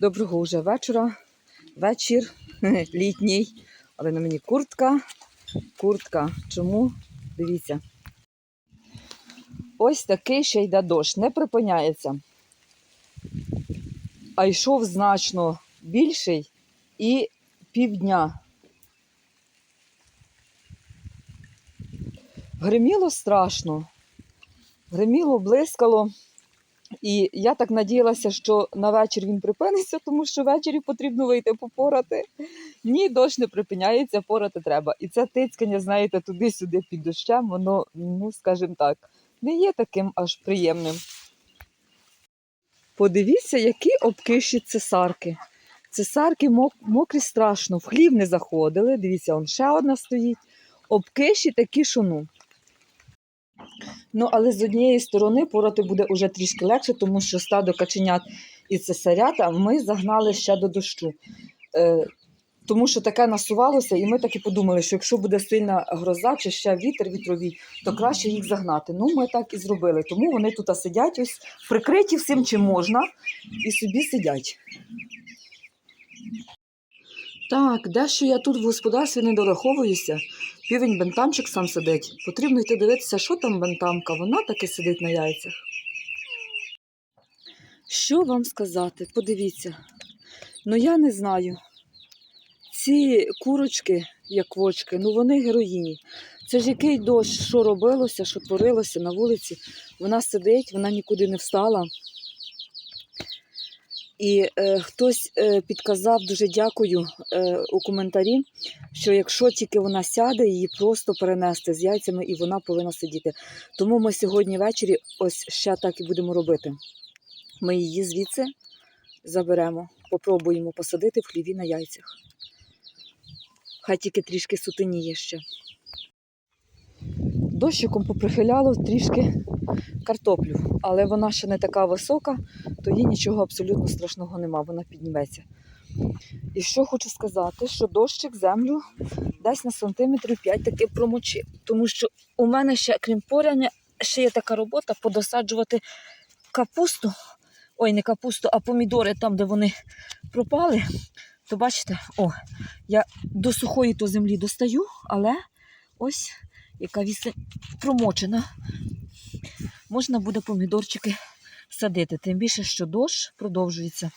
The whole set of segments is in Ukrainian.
Доброго вже вечора. Вечір літній. Але на мені куртка. Куртка. Чому? Дивіться. Ось такий ще йде дощ, не припиняється. А йшов значно більший і півдня. Гриміло страшно. Гриміло, блискало. І я так надіялася, що на вечір він припиниться, тому що ввечері потрібно вийти попорати. Ні, дощ не припиняється, порати треба. І це тицькання, знаєте, туди-сюди під дощем, воно, ну, скажімо так, не є таким аж приємним. Подивіться, які обкиші цесарки. Цесарки мок- мокрі страшно, в хлів не заходили. Дивіться, он ще одна стоїть. Обкиші такі шуну. Ну, але з однієї сторони порати буде уже трішки легше, тому що стадо каченят і цесарята ми загнали ще до дощу. Е, тому що таке насувалося, і ми так і подумали, що якщо буде сильна гроза чи ще вітер вітровий, то краще їх загнати. Ну, ми так і зробили. Тому вони тут сидять ось прикриті всім, чим можна, і собі сидять. Так, дещо я тут в господарстві не дораховуюся. Півень бентамчик сам сидить. Потрібно йти дивитися, що там бентамка. Вона таки сидить на яйцях. Що вам сказати? Подивіться. Ну я не знаю. Ці курочки, як вочки, ну вони героїні. Це ж який дощ, що робилося, що творилося на вулиці. Вона сидить, вона нікуди не встала. І е, хтось е, підказав, дуже дякую е, у коментарі, що якщо тільки вона сяде, її просто перенести з яйцями і вона повинна сидіти. Тому ми сьогодні ввечері ось ще так і будемо робити. Ми її звідси заберемо, попробуємо посадити в хліві на яйцях. Хай тільки трішки сутеніє ще. Дощиком поприхиляло трішки картоплю, але вона ще не така висока, то їй нічого абсолютно страшного нема, вона підніметься. І що хочу сказати, що дощик землю десь на сантиметрів 5 таки промочив. Тому що у мене ще, крім поряння, ще є така робота подосаджувати капусту. Ой, не капусту, а помідори там, де вони пропали. То бачите, о, я до сухої то землі достаю, але ось яка вісень промочена. Можна буде помідорчики садити, тим більше, що дощ продовжується.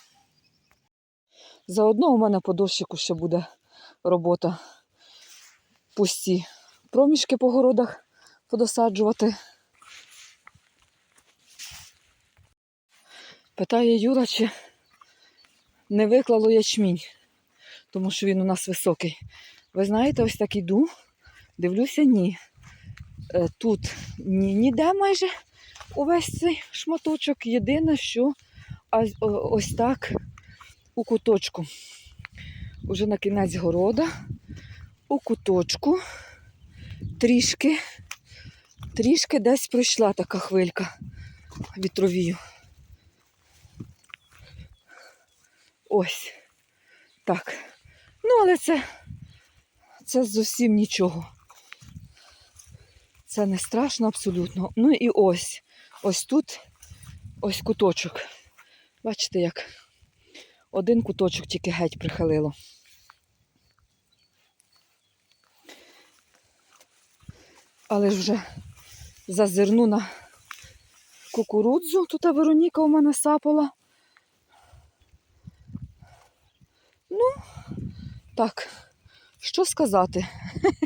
Заодно у мене по дощику ще буде робота пусті проміжки по городах подосаджувати. Питає Юра, чи не виклало ячмінь, тому що він у нас високий. Ви знаєте, ось так іду, дивлюся, ні. Е, Тут ні, ніде майже увесь цей шматочок. Єдине, що ось- так у куточку. Уже на кінець города, у куточку, трішки, трішки десь пройшла така хвилька вітровію. Ось. Так. Ну, але це, це зовсім нічого. Це не страшно абсолютно. Ну і ось. Ось тут ось куточок. Бачите, як один куточок тільки геть прихилило. Але ж вже зазирну на кукурудзу. Тут Вероніка у мене сапала. Ну, так, що сказати?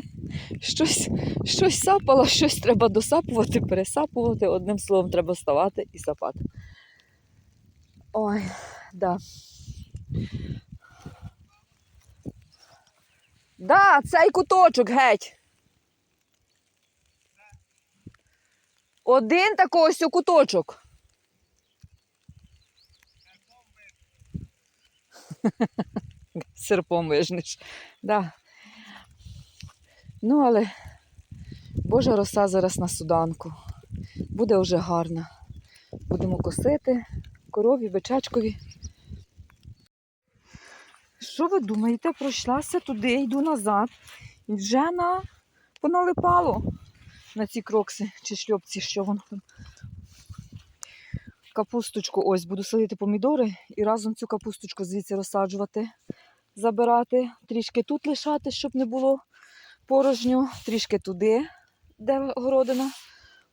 Щось, щось сапала, щось треба досапувати, пересапувати. Одним словом, треба ставати і сапати. Ой, да. Да, цей куточок геть. Один такий ось куточок. Серпом вижнеш. Да. Ну, але Божа роса зараз на суданку. Буде вже гарна. Будемо косити корові, бичачкові. Що ви думаєте? Пройшлася туди, йду назад. І вже на поналипало на ці крокси чи шльопці, що воно там. капусточку, ось буду садити помідори і разом цю капусточку звідси розсаджувати, забирати, трішки тут лишати, щоб не було порожньо, трішки туди, де городина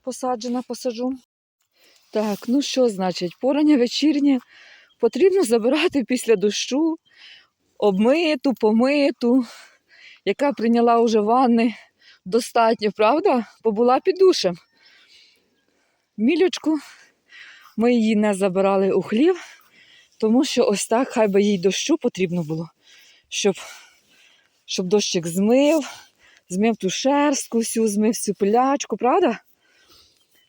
посаджена, посаджу. Так, ну що значить, порання вечірнє потрібно забирати після дощу, обмиту, помиту, яка прийняла вже ванни достатньо, правда? Побула під душем. Мілючку ми її не забирали у хлів, тому що ось так, хай би їй дощу потрібно було, щоб, щоб дощик змив, змив ту шерстку, всю, змив всю пилячку, правда?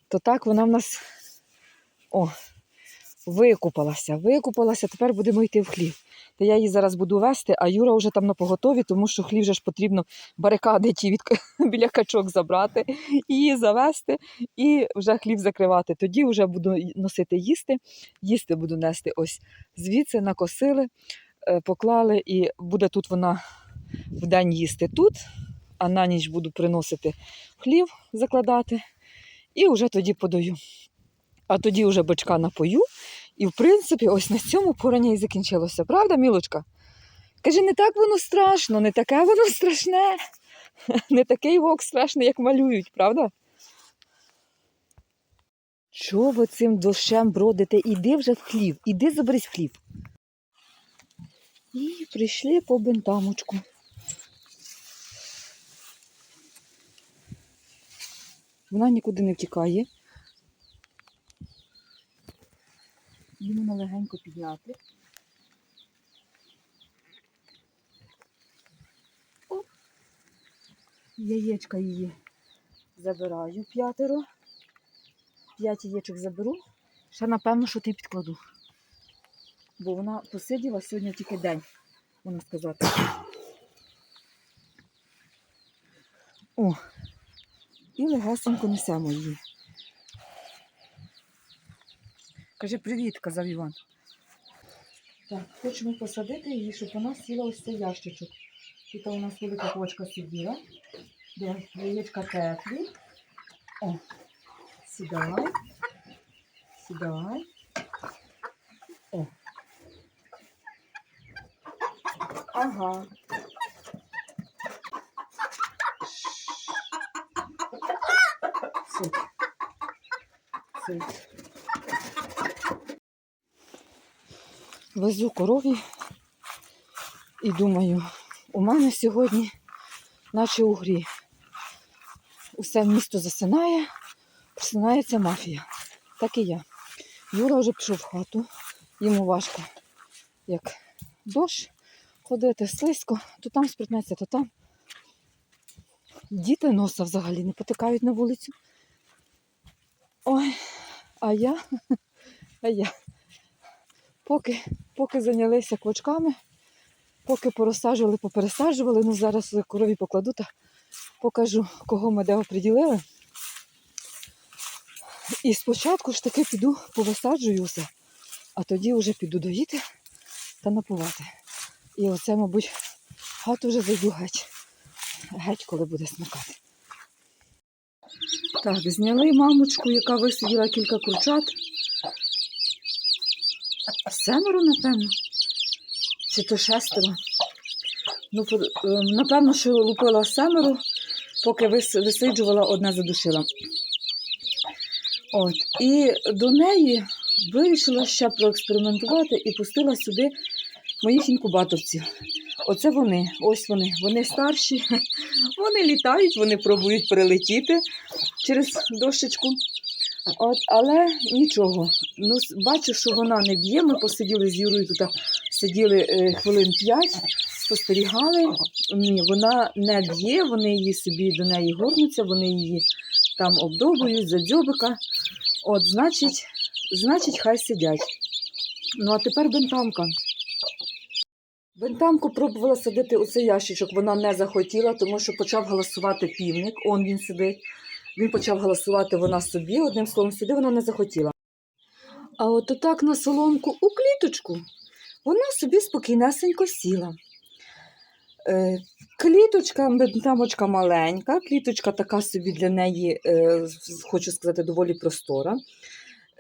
То так вона в нас о, викупалася, викупалася, тепер будемо йти в хлів. Та я її зараз буду вести, а Юра вже там на поготові, тому що хлів же ж потрібно барикади ті від, біля качок забрати, її завести і вже хлів закривати. Тоді вже буду носити їсти. Їсти буду нести ось звідси, накосили, е, поклали, і буде тут вона в день їсти тут, а на ніч буду приносити хлів, закладати, і вже тоді подаю. А тоді вже бочка напою. І, в принципі, ось на цьому порання і закінчилося. Правда, Мілочка? Каже, не так воно страшно, не таке воно страшне, не такий вовк страшний, як малюють, правда? Чого ви цим дощем бродите? Іди вже в хлів, іди заберись в хлів. І прийшли по бентамочку. Вона нікуди не втікає. Її можна легенько підняти. Яєчка її забираю п'ятеро. П'ять яєчок заберу. Ще напевно, що ти підкладу. Бо вона посиділа сьогодні тільки день, можна сказати. О, і легесенько несемо її. Кажи привіт, казав Іван. Так, хочемо посадити її, щоб вона сіла ось цей ящичок. Тут у нас велика кочка сиділа, де яєчка теплі. О, сідай. Сідай. О. Ага. Везу корові і думаю, у мене сьогодні, наче у грі, усе місто засинає, просинається мафія. Так і я. Юра вже пішов в хату, йому важко, як дощ ходити, слизько, то там спритнеться, то там. Діти носа взагалі не потикають на вулицю. Ой, а я, а я. Поки, поки зайнялися квочками, поки порозсаджували, попересаджували, ну зараз корові покладу та покажу, кого ми де оприділили. І спочатку ж таки піду повисаджую все, а тоді вже піду доїти та напувати. І оце, мабуть, хату вже зайду геть. Геть, коли буде смикати. Так, зняли мамочку, яка висиділа кілька курчат. Семеро, напевно. Чи то шестеро. Ну, е, напевно, що лупила семеро, поки висиджувала, одна задушила. От. І до неї вирішила ще проекспериментувати і пустила сюди моїх інкубаторців. Оце вони, ось вони. Вони старші, вони літають, вони пробують перелетіти через дощечку. От, але нічого. Ну, бачу, що вона не б'є. Ми посиділи з Юрою тут, сиділи е, хвилин п'ять, спостерігали. Ні, вона не б'є, вони її собі до неї горнуться, вони її там обдовбують за дзьобика. От, значить, значить, хай сидять. Ну, а тепер бентамка. Бентамку пробувала садити у цей ящичок, вона не захотіла, тому що почав голосувати півник, он він сидить. Він почав голосувати вона собі, одним словом, сюди вона не захотіла. А от отак на соломку у кліточку вона собі спокійнесенько сіла. Е, кліточка, бентамочка маленька, кліточка така собі для неї, е, хочу сказати, доволі простора.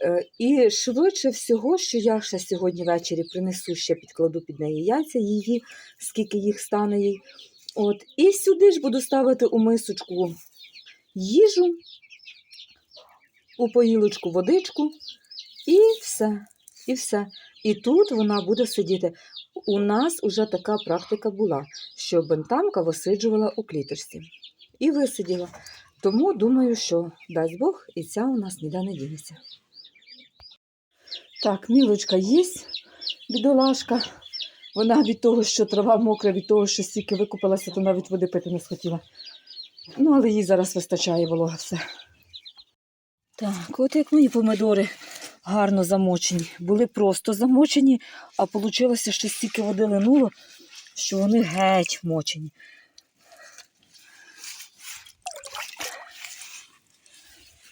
Е, І швидше всього, що я ще сьогодні ввечері принесу, ще підкладу під неї яйця її, скільки їх стане їй. От. І сюди ж буду ставити у мисочку їжу, у поїлочку водичку, і все. І все. І тут вона буде сидіти. У нас уже така практика була, що бентамка висиджувала у кліточці. І висиділа. Тому думаю, що дасть Бог, і ця у нас ніде не дінеться. Так, мілочка їсть, бідолашка. Вона від того, що трава мокра, від того, що стільки викупалася, то навіть води пити не схотіла. Ну, але їй зараз вистачає волога все. Так, от як мої помидори гарно замочені. Були просто замочені, а вийшло, що стільки води линуло, що вони геть мочені.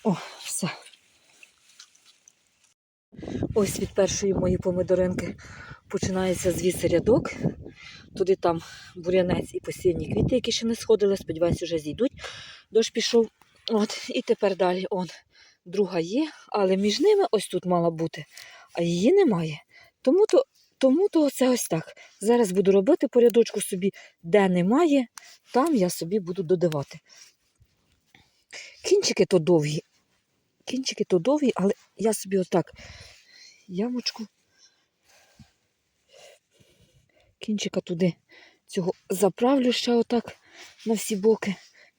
О. Ось від першої моєї помидоринки починається звідси рядок. Туди там бурянець і посівні квіти, які ще не сходили, сподіваюся, вже зійдуть. Дощ пішов. От, і тепер далі он. Друга є, але між ними ось тут мала бути, а її немає. Тому то, тому то це ось так. Зараз буду робити по рядочку собі, де немає, там я собі буду додавати. Кінчики то довгі. Кінчики то довгі, але я собі отак ямочку. Кінчика туди цього заправлю ще отак на всі боки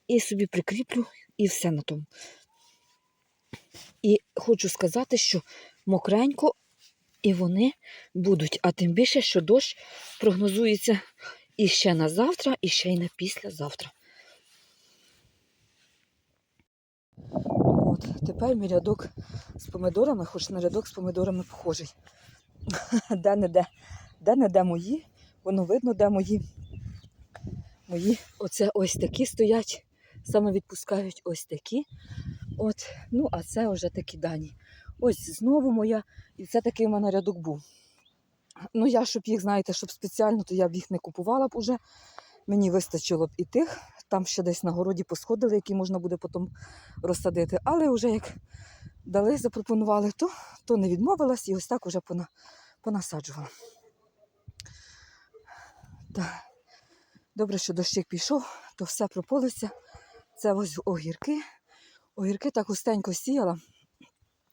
і собі прикріплю і все на тому. І хочу сказати, що мокренько і вони будуть, а тим більше, що дощ прогнозується і ще на завтра, і ще й на післязавтра. От, тепер мій рядок з помидорами, хоч на рядок з помидорами похожий. Де-не-де, де-не-де мої, воно видно, де мої. Мої оце ось такі стоять, саме відпускають ось такі. От, ну, а це вже такі дані. Ось знову моя, і це такий в мене рядок був. Ну, я, щоб їх, знаєте, щоб спеціально, то я б їх не купувала б уже. Мені вистачило б і тих, там ще десь на городі посходили, які можна буде потім розсадити. Але вже як дали, запропонували, то, то не відмовилась і ось так уже пона, понасаджувала. Так. Добре, що дощик пішов, то все прополося. Це ось огірки. Огірки так густенько сіяла.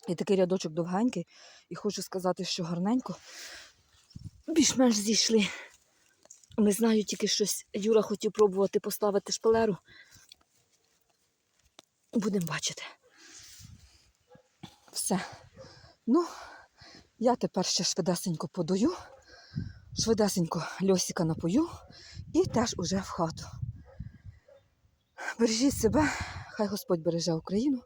І такий рядочок довгенький. І хочу сказати, що гарненько. Більш-менш зійшли. Не знаю, тільки щось Юра хотів пробувати поставити шпалеру. Будемо бачити. Все. Ну, я тепер ще швидесенько подаю, швидесенько льосика напою і теж уже в хату. Бережіть себе, хай Господь береже Україну,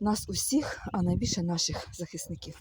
нас усіх, а найбільше наших захисників.